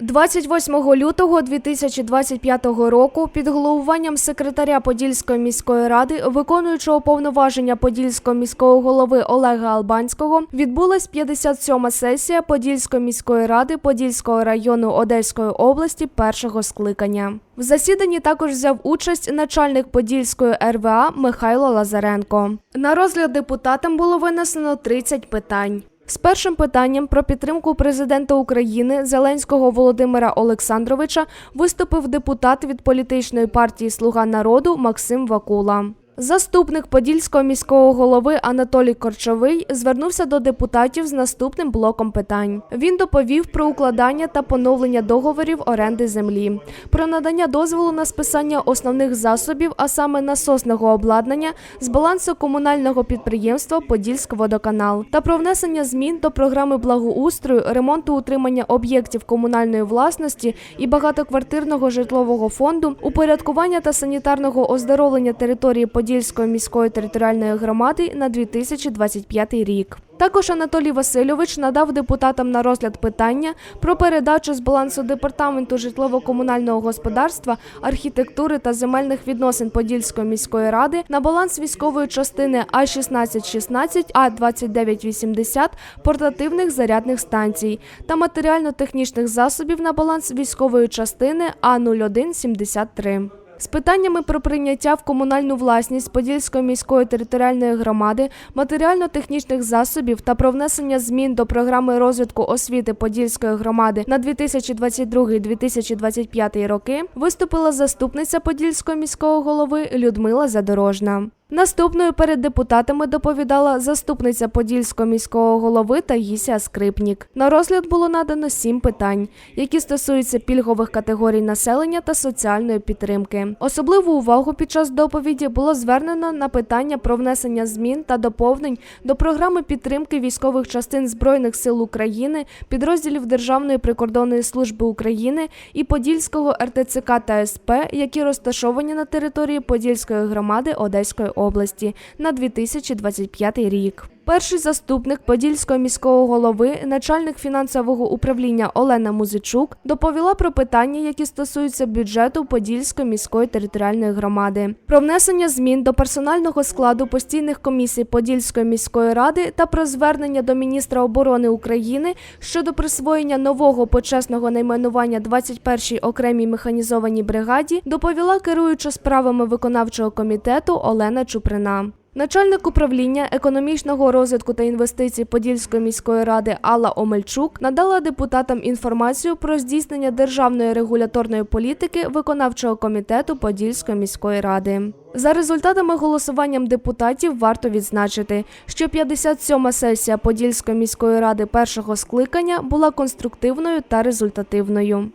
28 лютого 2025 року під головуванням секретаря Подільської міської ради, виконуючого повноваження Подільського міського голови Олега Албанського, відбулась 57-ма сесія Подільської міської ради Подільського району Одеської області першого скликання. В засіданні також взяв участь начальник Подільської РВА Михайло Лазаренко. На розгляд депутатам було винесено 30 питань. З першим питанням про підтримку президента України Зеленського Володимира Олександровича виступив депутат від політичної партії Слуга народу Максим Вакула. Заступник Подільського міського голови Анатолій Корчовий звернувся до депутатів з наступним блоком питань. Він доповів про укладання та поновлення договорів оренди землі, про надання дозволу на списання основних засобів, а саме насосного обладнання з балансу комунального підприємства Подільськводоканал та про внесення змін до програми благоустрою, ремонту утримання об'єктів комунальної власності і багатоквартирного житлового фонду, упорядкування та санітарного оздоровлення території Подільської міської територіальної громади на 2025 рік. Також Анатолій Васильович надав депутатам на розгляд питання про передачу з балансу департаменту житлово-комунального господарства, архітектури та земельних відносин Подільської міської ради на баланс військової частини А 1616 А 2980 портативних зарядних станцій та матеріально-технічних засобів на баланс військової частини А 0173. З питаннями про прийняття в комунальну власність Подільської міської територіальної громади матеріально-технічних засобів та про внесення змін до програми розвитку освіти Подільської громади на 2022-2025 роки виступила заступниця Подільського міського голови Людмила Задорожна. Наступною перед депутатами доповідала заступниця Подільського міського голови Таїсія Скрипнік. На розгляд було надано сім питань, які стосуються пільгових категорій населення та соціальної підтримки. Особливу увагу під час доповіді було звернено на питання про внесення змін та доповнень до програми підтримки військових частин Збройних сил України, підрозділів Державної прикордонної служби України і Подільського РТЦК та СП, які розташовані на території Подільської громади Одеської області на 2025 рік. Перший заступник Подільського міського голови, начальник фінансового управління Олена Музичук, доповіла про питання, які стосуються бюджету Подільської міської територіальної громади, про внесення змін до персонального складу постійних комісій Подільської міської ради та про звернення до міністра оборони України щодо присвоєння нового почесного найменування 21-й окремій механізованій бригаді, доповіла керуюча справами виконавчого комітету Олена Чуприна. Начальник управління економічного розвитку та інвестицій Подільської міської ради Алла Омельчук надала депутатам інформацію про здійснення державної регуляторної політики виконавчого комітету Подільської міської ради. За результатами голосуванням депутатів варто відзначити, що 57-ма сесія Подільської міської ради першого скликання була конструктивною та результативною.